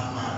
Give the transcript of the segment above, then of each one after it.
Amen.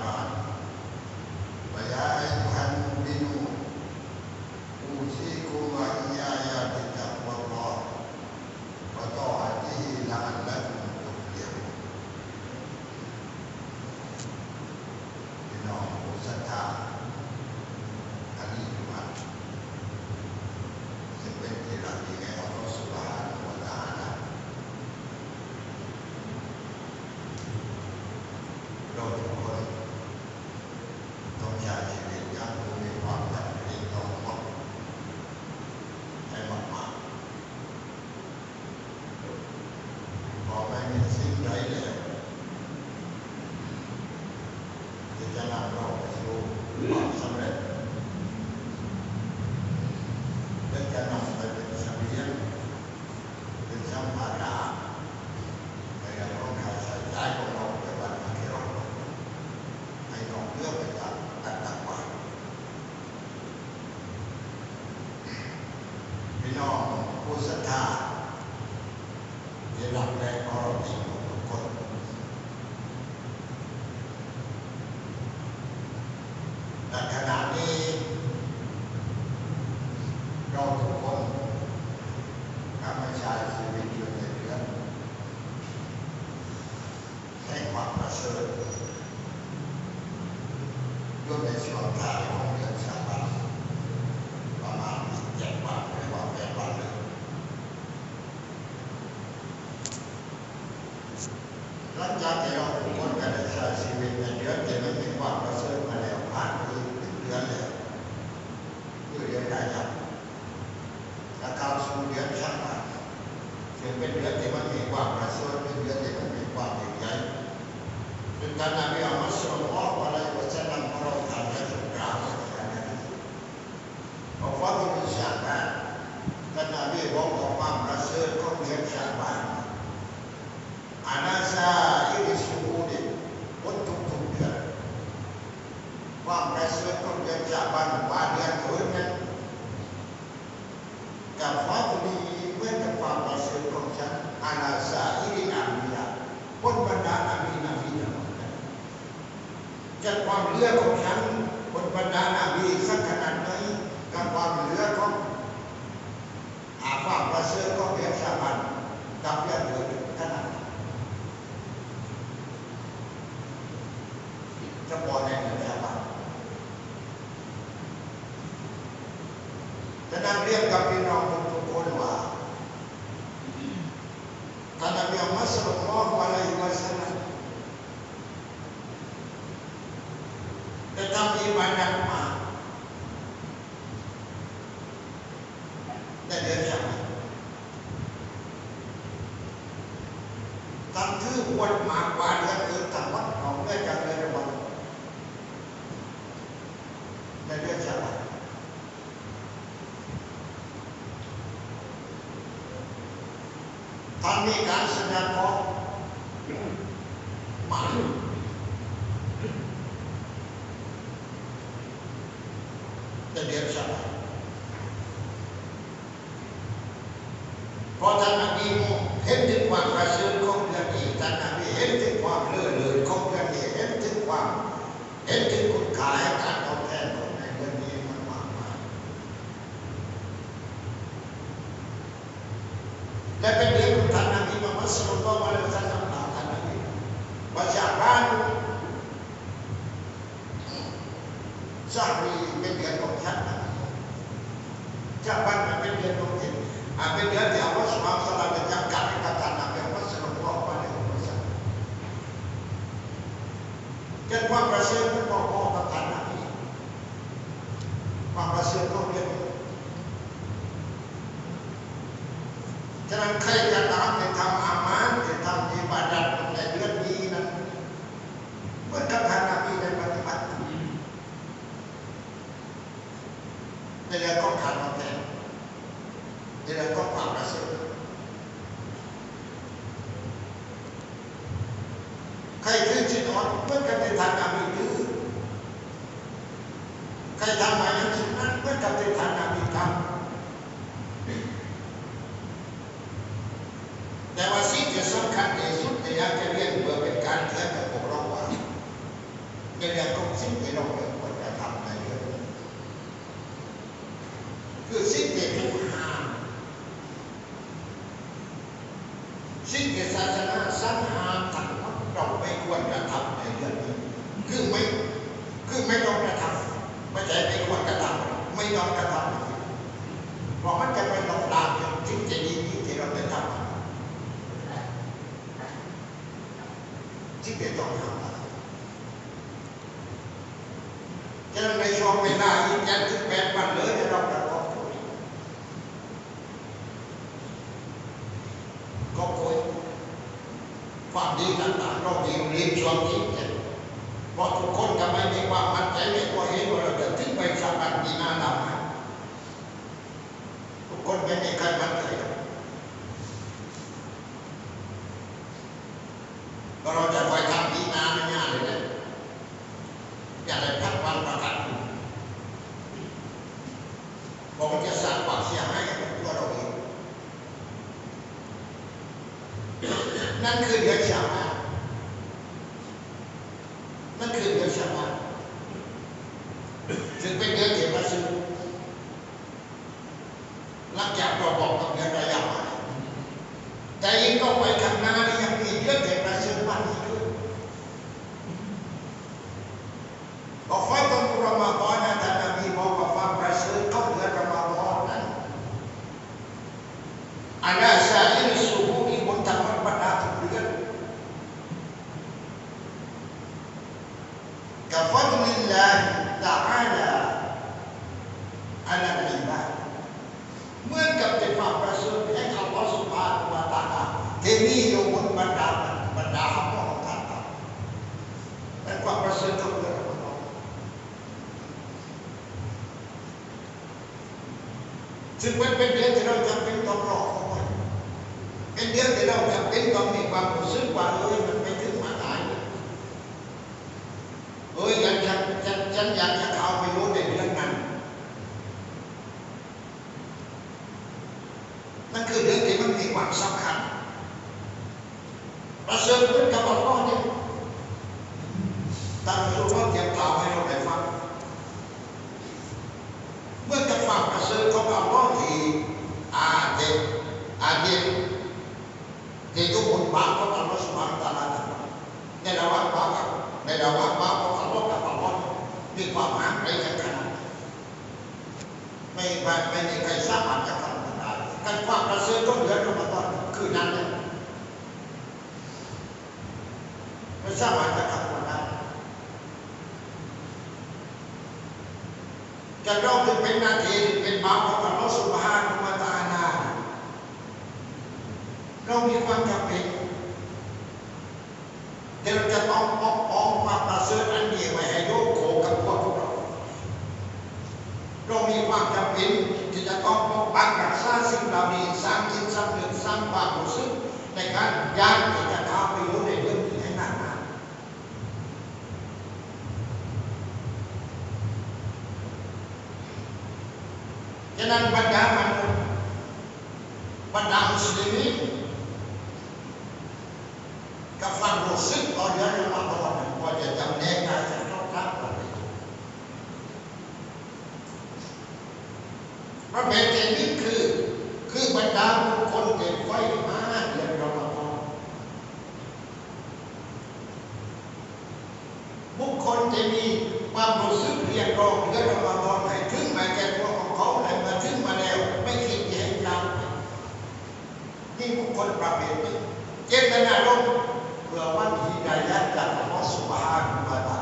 จะความเลือของฉันบนบรรดาอาบีสักขนาดไหนกับความเลือของอาภาประเสริฐของเบียสาบันกับเบียเกิดขนาดจะปล่อยในเบียสาบันจะนั่งเรียกกับพี่น้อง the dear Shabbat. Có ta đã đi hết thực hoàng và sư không là gì, ta đã đi hết thực hoàng lời lời không là gì, hết thực hoàng, hết thực carregar mais. But on cái trước thì đâu gặp kính con thì qua một xứ qua lối mình phải trước mà tại ôi gánh chắc chắc chắc chắc chắc họ phải vô định lên nặng nó cứ đến thì mình thì quan sát khăn nó sơn ในระหว่างว่ามขอสังโลกกับความร้อมีความห่างไกลกันไม่ไม่ไม่มีใครสร้างมันจากธรรมดาการความกระเสริฐก็เหลือธรรมตอนคืนนั้นเลยไม่สร้างมันจากธรรมดาจะเราถึงเป็นนาทีเป็นบาปของพระสุภาพมาตานาเรามีความจำเป็น เรามีความจำเป็นที่จะต้องปกปักรักษาสิ่งเหล่านี้สร้างจิตสร้างเดือนสร้างความรู้สึกในการย้ายที่จะเข้าไปรู้ในเรื่องที่ให้หนักหนาฉะนั้นบรรดามนุษย์บรรดามุสลิม มีความรู้สึกเรียกร้องเรียกร้างร้องให้ถึงมาแก่ตัวของเขาแห้มาถึงมาแล้ว ไม่คิดแย่งกันนี่บุคคลประเภทนี้เจตนาลงเพื่อวันที่ใดและจากอัลลอฮฺสุบฮานุวาตา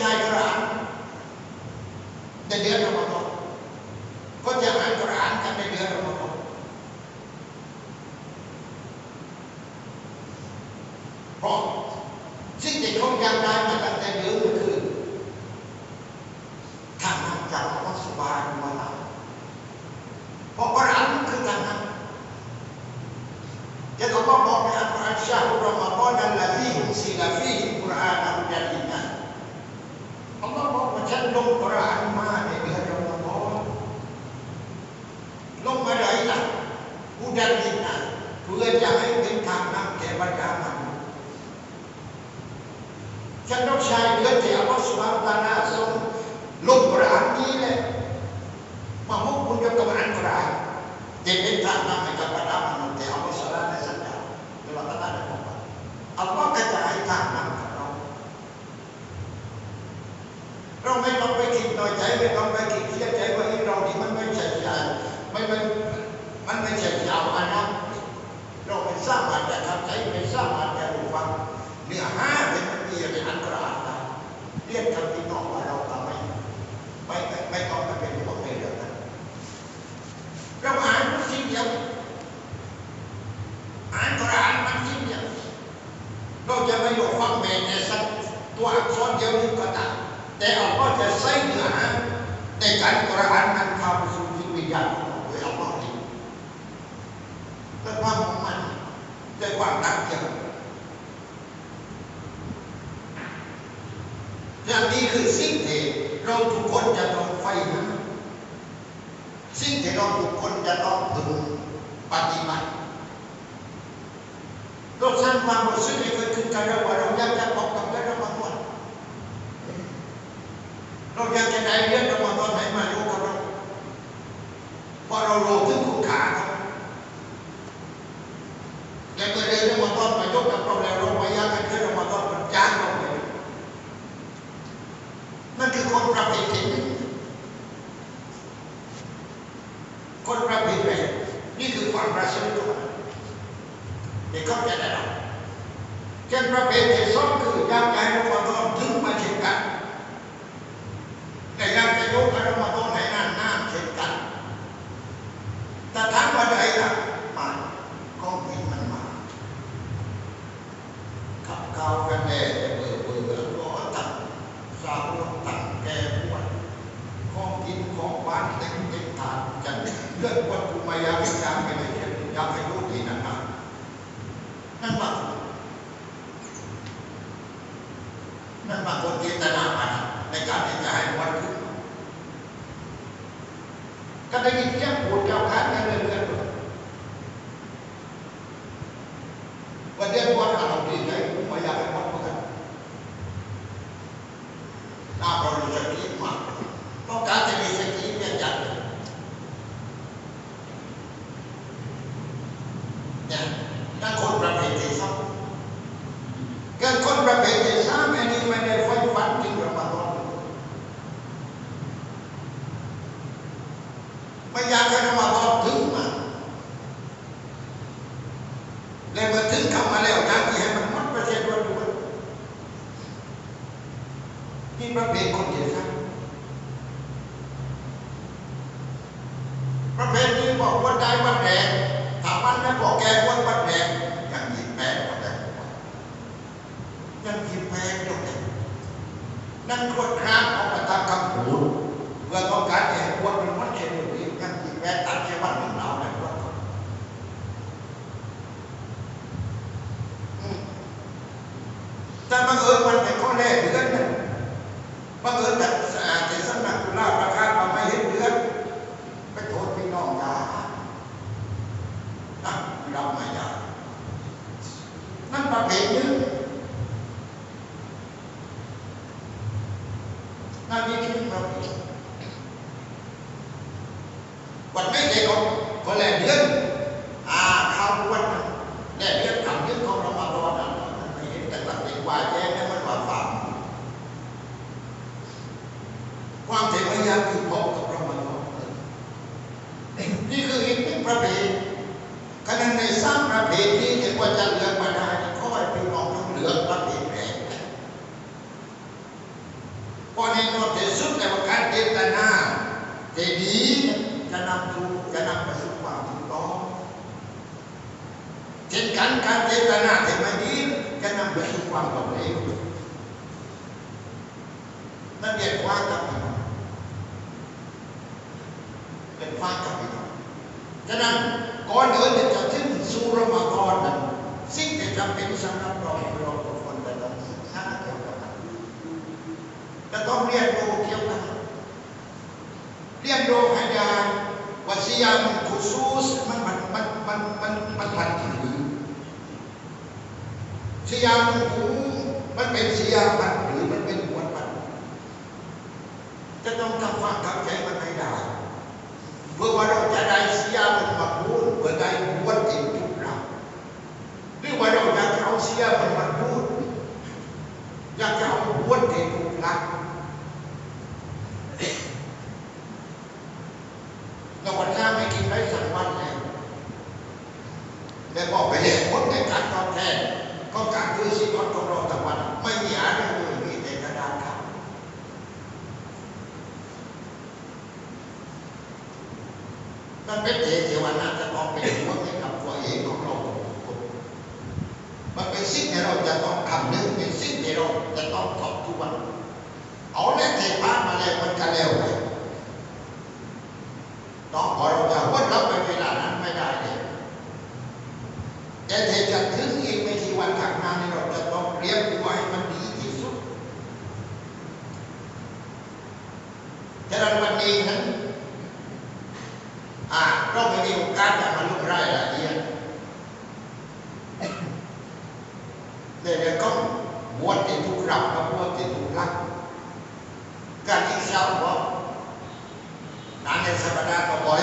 ชายกระหังแต่เดือนออกมา chamado Pará อย่างนี้คือสิ่งที่เราทุกคนจะต้องไฟหาสิ่งที่เราทุกคนจะต้องพึงปฏิบัติเราสร้างความรู้สึกให้เกิดขึ้นกับเราว่าเราอยากจะพบกับพระรามฎอนเราอยากจะได้เรียนรามฎอนไหนมาอยู่กับเราพราะเรารู้ถึงคุณค่าครับแล้วก็เรียนรามฎอนมาอยู่กับเราแล้วเราไม่อยากให้เรียนรามฎอนมันจ้างเราไปนั่นคือคนประเภทที่หนึ่ง คนประเภทแรกนี่คือความประเสริฐของมัน để không nhận được trên ประเภทที่สองคือการให้เรามาต้อนถึงมาเช่นกันแต่อยากจะยกให้เรามาต้อนให้นานนานเช่นกันแต่ถามว่าใดล่ะมาก็มีมันมาขับก้าวกันแน่เบื่อเบื่อร้อนตัดสาวตัดแก่ปวดของกินของบ้านเต็มเต็มถาดจันเลือดวัตถุมายาวิจารณ์ไปเลยอยากให้รู้ที่นั่นนะ นั่นว่านั่นว่าคน เจตนามาในการที่จะให้วัดขึ้นก็ได้ยินเสียงปูดเจ้าค้านกันเรื่อยๆวันเดียววัดเราดีใจไม่อยากให้วัดเหมือนกันถ้าเราดูสติมากต้องการจะมีสติเพียงอย่างเดียวเนี่ยนั่นคนประเภทที่สองเกิดคนประเภทที่สามอันนี้ไม่ได้ไฟฟันถึงระมาดอน ไม่อยากให้ระมาดอนถึงมาแล้วเมื่อถึงเข้ามาแล้วอยากที่ให้มันหมดประเทศด่วนๆนี่ประเภทคนที่สามประเภทนี้บอกว่าได้วันแรกถามวันนั้นบอกแกวันวันแรกยังหยิบแพ้ก็ได้ยังหยิบแพ้ก็ได้นั่นควรครามออกมาตามคำพูดเพื่อต้องการให้วันมันมัดเช่นนี้ยังหยิบแพ้ตัดแค่วันหนึ่งเราเนี่ยว่าอืมแต่บังเอิญ แรกเดือนบังเอิญแต่แต่สำนักกุลาประกามาไม่เห็นเดือนไปโทษพี่น้องยานั่นรับไม่ได้นั่นประเภทหนึ่งนั่นนี่คือประเภทวันไม่ได้ก็ก็แลเดือนอ่าเข้าวันแลเดือนทำยึดของเรามาตอดนั้นไม่เห็นแต่ตัดสินว่าแย่เจยมันว่าฝ่าความเทพยาคือพบกับเรามาตลอดนี่คืออีกหนึ่งประเภท ขณะในสร้างประเพณีที่ว่าจะเลือกมาได้ก็ให้พี่น้องต้องเลือกประเพณีแรกพอในโนดที่สุดแต่ว่าการเจตนาจะดีจะนำถูกจะนำไปสู่ความถูกต้องเช่นกันการเจตนาที่ไม่ดีจะนำไปสู่ความหลงเหลวนั่นเรียกว่ากับพี่น้อง เป็นฟ้ากับพี่น้องฉะนั้นก่อนอื่นที่จะถึงสู่รมฎอนนั้นสิ่งที่จำเป็นสำหรับเราเราทุกคนจะต้องศึกษาเกี่ยวกับมันจะต้องเรียนรู้เกี่ยวกับเรียนรู้ให้ได้ว่าสิยามันคุซูสมันมันมันมันมันมันพันถือสิยามันคูมันเป็นสยาพันหรือมันเป็นมวลพันจะต้องทำความเข้าใจมันให้ได้ เมื่อว่าเราจะได้เสียมันมาพูดเมื่อได้บวชเต็มทุกเราหรือว่าเราอยากจะเอาเสียมันมาพูดอยากจะเอาบวชเต็มทุกเราวันหน้าไม่กินได้สักวันแล้วแต่บอกไปเลยผลในการตอบแทนก็การคือชีวิตของเราแต่วัน ไม่มีอะไรเลยมีแต่กระดานครับ นั่นเป็นเหตุที่ว่าน่าจะต้องเป็นห่วงให้กับตัวเองของเราทุกคนมันเป็นสิ่งที่เราจะต้องคำนึงเป็นสิ่งที่เราจะต้องทบทวนเอาและ แล้วมันก็แล้วต้องขอเราจะว่ารับไปเวลานั้นไม่ได้เลยแต่ถ้าจะถึงอีกไม่กี่วันข้างหน้านี้เราจะต้องเตรียมตัวให้มันดีที่สุดแต่ในวันนี้นั้นอ่าเราไม่มีโอกาสจะมาลงรายละเอียด ในเรื่องของบวชที่ถูกรับกับบวชที่ถูกรักการที่เช้าบอกนานในสัปดาห์ก็บ่อย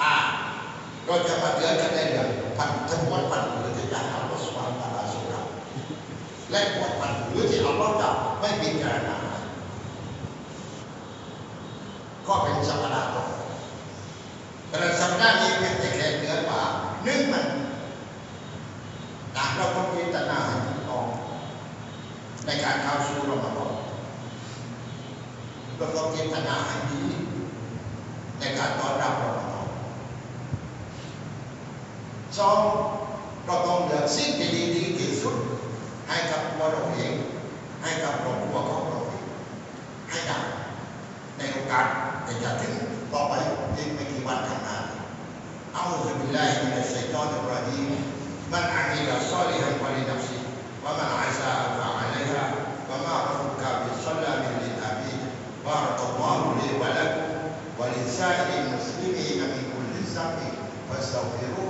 อ่าเราจะมาเดือนกันในเรื่องพันธบวชพันหรือที่จะอัลลอฮฺสุบฮานะฮูวะตะอาลาทรงรับ และบวชพันหรือที่อัลลอฮฺจะไม่พิจารณาก็เป็นสัปดาห์ต่อแต่ในสัปดาห์นี้เป็นแต่แค่เดือนว่าหนึ่งมัน หากเราต้องพิจารณาให้ถูกต้องในการเข้าสู่รอมฎอนเราต้องพิจารณาให้ดีในการต้อนรับรอมฎอนสองเราต้องเลือกสิ่งที่ดีดีที่สุด เราองค์เองให้กับหลวงพ่อของเระองให้ดับในโอกาสแต่จะถึงต่อไปอีกไม่กี่วันข้างหน้าเอาสุบิลัยมินัสชัยอนอัรเราะญีมมันอามิลซอลิฮันฟะลินัฟสิว่ามันอาซาฟะอะลัยฮาวะมารับกะบิศอลลามิลิอาบีบารักัลาอฮุลีวะลักุวะลิซาอิลมุสลิมีนมีคุลซัมบิฟัสตัฟิรุ